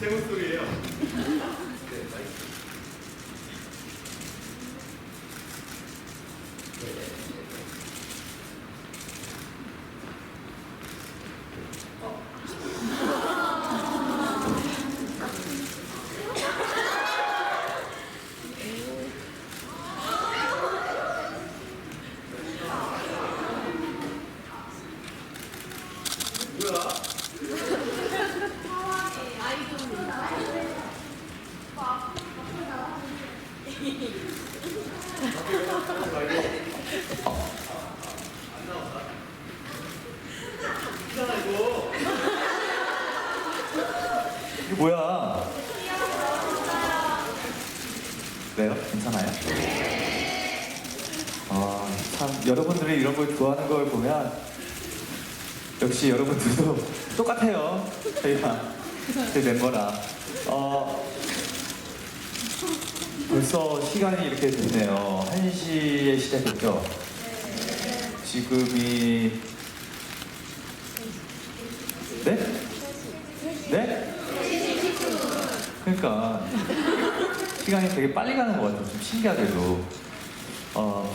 제 목소리예요. 네, 뭐야? 그래요? 괜찮아요? 아, 참, 여러분들이 이런 걸 좋아하는 걸 보면, 역시 여러분들도 똑같아요. 저희가, 제 멤버랑. 어, 벌써 시간이 이렇게 됐네요. 1시에 시작했죠? 지금이, 네? 네? 그러니까 시간이 되게 빨리 가는 것 같아요. 좀 신기하게도. 어,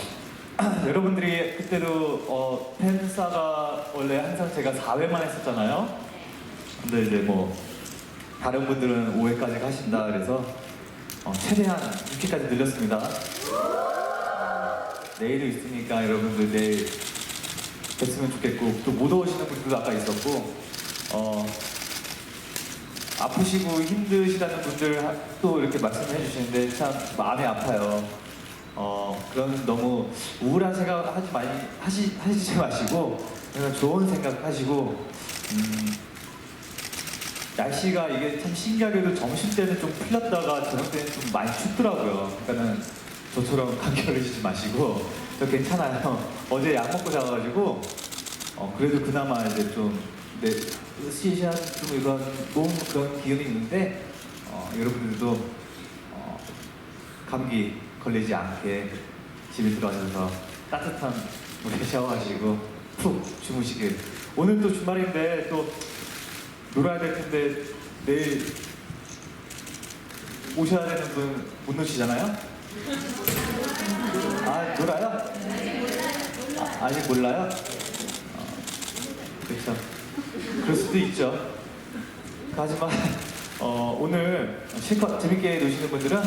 여러분들이 그때도 어, 팬사가 원래 항상 제가 4회만 했었잖아요. 근데 이제 뭐 다른 분들은 5회까지 가신다 그래서 어, 최대한 6회까지 늘렸습니다. 어, 내일도 있으니까 여러분들 내일 뵀으면 좋겠고 또 못 오시는 분들도 아까 있었고 어, 아프시고 힘드시다는 분들 또 이렇게 말씀해 주시는데 참 마음이 아파요. 어, 그런 너무 우울한 생각 하지 많이 하시, 하시지 마시고 그냥 좋은 생각 하시고 음, 날씨가 이게 참 신기하게도 점심 때는 좀 풀렸다가 저녁 때는 좀 많이 춥더라고요. 그러니까는 저처럼 감기 걸리시지 마시고 저 괜찮아요. 어제 약 먹고 자가지고 어, 그래도 그나마 이제 좀 네, 시시한 좀 이런 몸 그런 기운이 있는데 어, 여러분들도 어, 감기 걸리지 않게 집에 들어가셔서 따뜻한 물에 샤워하시고 푹 주무시길. 오늘 또 주말인데 또 놀아야 될 텐데 내일 오셔야 되는 분 못 노시잖아요? 아 놀아요? 아, 아직 몰라요? 어, 그렇죠. 그럴 수도 있죠. 하지만 어, 오늘 실컷 재밌게 노시는 분들은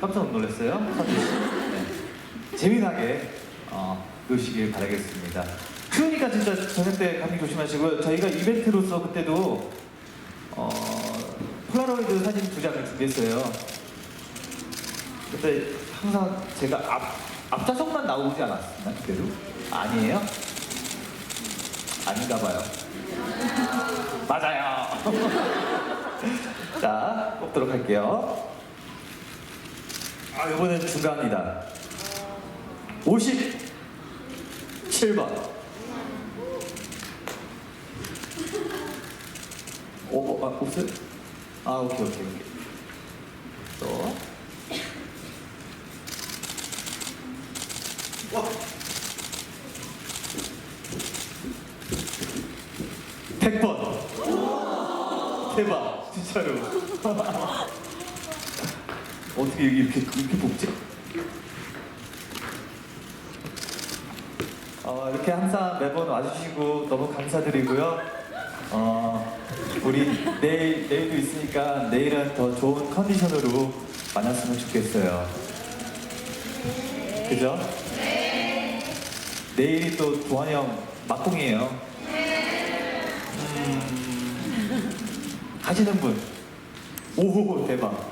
깜짝 놀랐어요. 네. 재미나게 어, 노시길 바라겠습니다. 추우니까 진짜 저녁 때 감기 조심하시고요. 저희가 이벤트로서 그때도 어, 폴라로이드 사진 두 장을 준비했어요. 근데 항상 제가 앞, 앞좌석만 나오지 않았나 그때도? 아니에요? 아닌가 봐요. 맞아요. 자, 뽑도록 할게요. 아, 이번엔 중간이다. 57번. 오, 어, 아, 없어요? 아, 오케이, 오케이, 오케이. 또. 와. 100번. 대박, 진짜로. 어떻게 여기 이렇게, 이렇게 뽑지? 어, 이렇게 항상 매번 와주시고 너무 감사드리고요. 어, 우리 내일, 내일도 있으니까 내일은 더 좋은 컨디션으로 만났으면 좋겠어요. 그죠? 내일이 또 도환이 형 막공이에요. 음, 가시는 분. 오, 대박.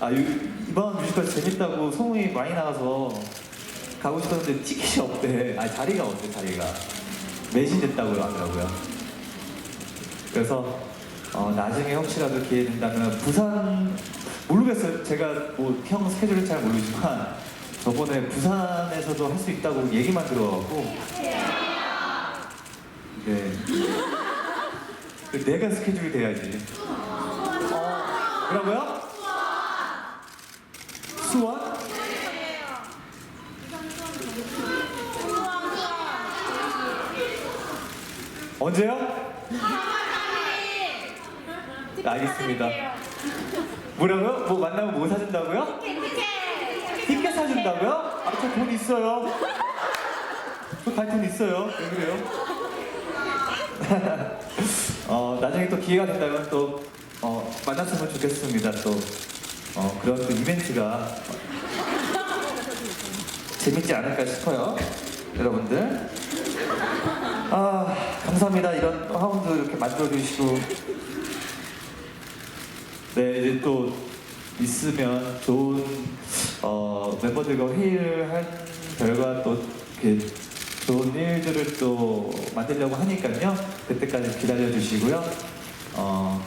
아, 이- 이번 뮤지컬 재밌다고 소문이 많이 나와서 가고 싶었는데 티켓이 없대. 아, 자리가 없대, 자리가. 매진됐다고 하더라고요. 그래서 어, 나중에 혹시라도 기회 된다면 부산 모르겠어요. 제가 뭐 형 스케줄을 잘 모르지만 저번에 부산에서도 할 수 있다고 얘기만 들어가고 네. 내가 스케줄이 돼야지. 어, 뭐라고요? 수원? 언제요? 네, 알겠습니다. 뭐라고요? 뭐 만나면 뭐 사준다고요? 티켓 사준다고요? 아, 저 돈 있어요. 저갈돈 있어요. 왜 그래요? 어, 나중에 또 기회가 된다면 또 어, 만났으면 좋겠습니다. 또 어, 그런 또 이벤트가 재밌지 않을까 싶어요. 여러분들. 아, 감사합니다. 이런 하운드 이렇게 만들어주시고. 네, 이제 또 있으면 좋은 어, 멤버들과 회의를 한 결과 또 이렇게 좋은 일들을 또 만들려고 하니까요. 그때까지 기다려 주시고요. 어,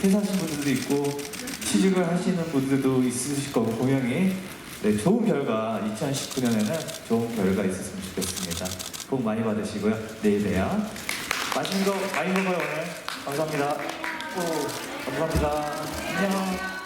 퇴사하신 분들도 있고 취직을 하시는 분들도 있으실 거고 분명히 네, 좋은 결과 2019년에는 좋은 결과 있었으면 좋겠습니다. 복 많이 받으시고요. 내일 봬요. 맛있는 거 많이 먹어요 오늘. 감사합니다. 오, 감사합니다. 안녕.